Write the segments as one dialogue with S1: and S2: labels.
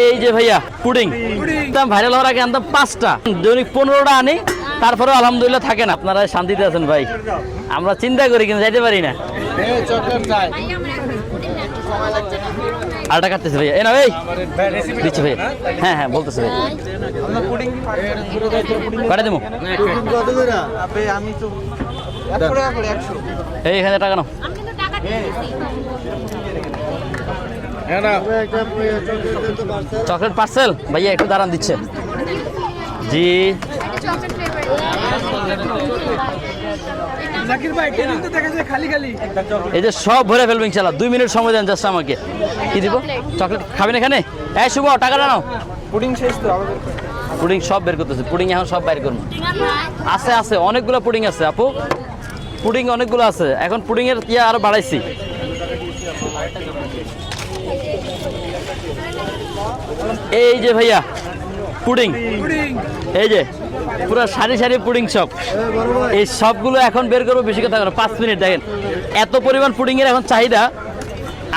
S1: এই যে ভাইয়া পুডিং। একদম ভাইরাল হওয়ার আগে আনতাম পাঁচটা। দৈনিক পনেরোটা আনি তারপরেও আলহামদুলিল্লাহ থাকে না। আপনারা শান্তিতে আছেন ভাই। আমরা চিন্তা করি কিন্তু যাইতে পারি না। আলটা কাটতেছে ভাইয়া। এ না ভাই দিচ্ছি ভাইয়া। হ্যাঁ হ্যাঁ বলতেছে ভাই কটা দেবো।
S2: আমি টাকা করে
S1: এই এখানে টাকা নাও
S3: আমি কিন্তু টাকা দিয়েছি
S1: চকলেট পার্সেল? ভাইয়া একটু দাঁড়ান দিচ্ছে। জি।
S3: চকলেট ফ্লেভার
S2: জাকির ভাই টেবিল তো দেখা যায় খালি খালি।
S1: এই যে সব ভরে ফেলবেন ইনশাল্লাহ। দুই মিনিট সময় দেন জাস্ট আমাকে। কি দিব? চকলেট খাবেন এখানে? এই শুভ টাকা নাও
S2: পুডিং শেষ তো
S1: পুডিং সব বের করতেছে। পুডিং এখন সব বাইর করব। আছে আছে অনেকগুলো পুডিং আছে আপু। পুডিং অনেকগুলো আছে। এখন পুডিং এর ইয়ে আরও বাড়াইছি। এই যে ভাইয়া পুডিং। এই যে পুরো সারি সারি পুডিং সব। এই সবগুলো এখন বের করব বেশি কথা পাঁচ মিনিট দেখেন। এত পরিমাণ পুডিং এর এখন চাহিদা।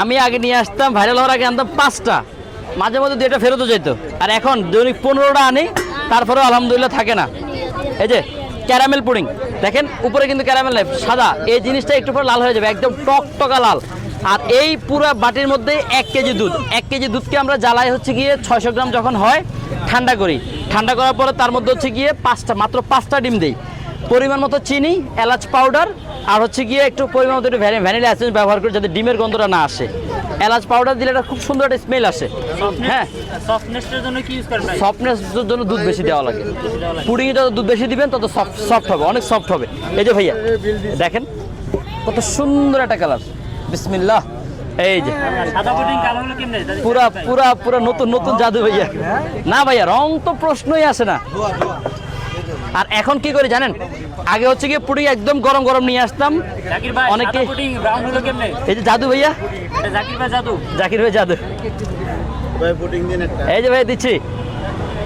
S1: আমি আগে নিয়ে আসতাম ভাইরাল হওয়ার আগে আনতাম পাঁচটা। মাঝে মধ্যে দুইটা ফেরতও যেত আর এখন দৈনিক পনেরোটা আনি তারপরেও আলহামদুলিল্লাহ থাকে না। এই যে ক্যারামেল পুডিং। দেখেন উপরে কিন্তু ক্যারামেল নাই সাদা। এই জিনিসটা একটু পরে লাল হয়ে যাবে একদম টক টকা লাল। আর এই পুরো বাটির মধ্যে এক কেজি দুধ এক কেজি দুধকে আমরা জ্বালাই হচ্ছে গিয়ে ছয়শো গ্রাম যখন হয় ঠান্ডা করি। ঠান্ডা করার পরে তার মধ্যে হচ্ছে গিয়ে পাঁচটা মাত্র পাঁচটা ডিম দিই। পরিমাণ মতো চিনি এলাচ পাউডার আর হচ্ছে গিয়ে একটু পরিমাণ মতো একটু ভ্যানিলা এসেন্স ব্যবহার করি যাতে ডিমের গন্ধটা না আসে। এলাচ পাউডার দিলে একটা খুব সুন্দর একটা স্মেল আসে। হ্যাঁ।
S4: সফটনেসের জন্য কি ইউজ করবেন
S1: সফটনেসের জন্য দুধ বেশি দেওয়া লাগে। পুডিংয়ে যত দুধ বেশি দিবেন তত সফট সফট হবে অনেক সফট হবে। এই যে ভাইয়া দেখেন কত সুন্দর একটা কালার বিসমিল্লাহ। এই যে
S4: সাদা পুডিং কালো হলো কেমনে
S1: পুরা পুরা পুরা নতুন নতুন জাদু ভাইয়া। না ভাইয়া রং তো প্রশ্নই আসে না। আর এখন কি করি জানেন? আগে হচ্ছে গিয়ে পুডিং একদম গরম গরম নিয়ে আসতাম।
S4: জাকির
S1: অনেকে
S4: সাদা পুডিং ব্রাউন হলো কেমনে?
S1: এই যে জাদু ভাইয়া।
S4: জাকির ভাই জাদু।
S1: জাকির ভাই জাদু।
S2: ভাই পুডিং দিন একটা।
S1: এই যে ভাই দিচ্ছি।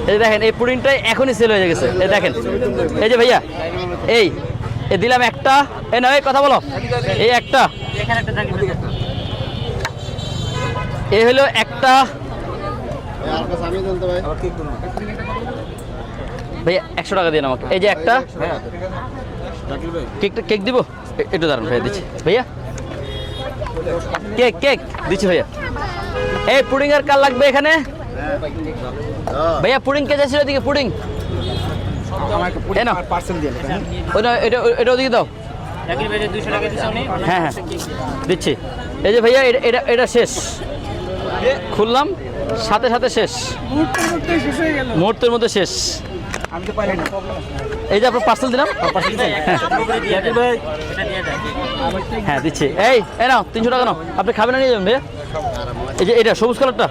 S1: এই যে দেখেন এই পুডিংটাই এখনই সেল হয়ে গেছে। এই দেখেন। এই যে ভাইয়া এই এ, দিলাম একটা। এই না এই কথা বলো। এই একটা। এই হলো একটা।
S2: ভাই,
S1: একশো টাকা দিন আমাকে। এই যে একটা। কেকটা কেক দিব? এ- একটু দাঁড়ান, ভাইয়া, দিচ্ছি। ভাইয়া? কেক কেক, দিচ্ছি, ভাইয়া। এই, পুডিং আর কার লাগবে এখানে? ভাইয়া, পুডিং কে চাইছিল ওদিকে পুডিং?
S2: আমাকে
S1: এই নাও।
S2: পার্সেল দিয়ে
S1: ওইটা এটা এটা ওদিকে দাও।
S4: যে 200 টাকা দিছে উনি
S1: হ্যাঁ হ্যাঁ। দিচ্ছি। এই যে ভাইয়া এটা- এটা এটা শেষ। খুললাম সাথে সাথে শেষ।
S2: মুহূর্তের মধ্যে শেষ হয়ে গেল।
S1: মুহূর্তের মধ্যে শেষ।
S2: আমি তো পারি না।
S1: এই যে আপনার পার্সেল দিলাম? হ্যাঁ দিচ্ছি। এই এই নাও তিনশো টাকা নাও। আপনি খাবেন না নিয়ে যাবেন ভাইয়া? এই যে এটা সবুজ কালারটা